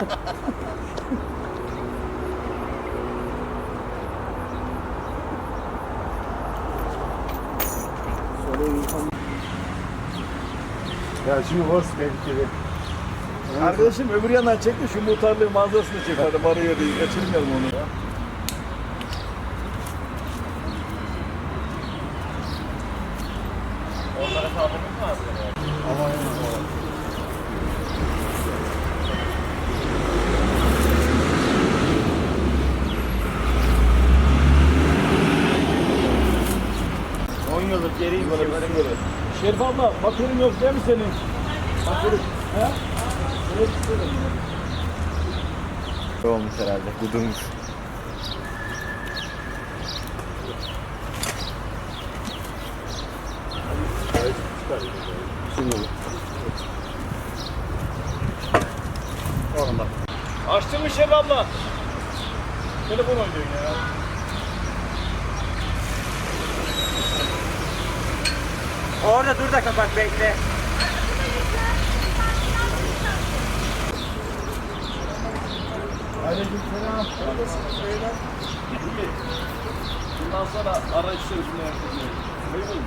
Ya şimdi horse tehlikeli. Arkadaşım öbür yandan çekti şu muhtarlığı manzarasını çek. Hadi varıyor diye kaçırmayalım onu ya. Onlara kaldırmak mı lazım? Yıllık geriyim böyle. Şerif abla bakırın yok değil mi senin? Bakırın. He? İstedim. Olmuş herhalde. Kudurmuş. Açtın mı Şerif abla? Telefon oynuyorsun ya. Orada dur da kapat bekle. Aleykümselam. Bundan sonra ara işleri şunu yapacağız. Memnun.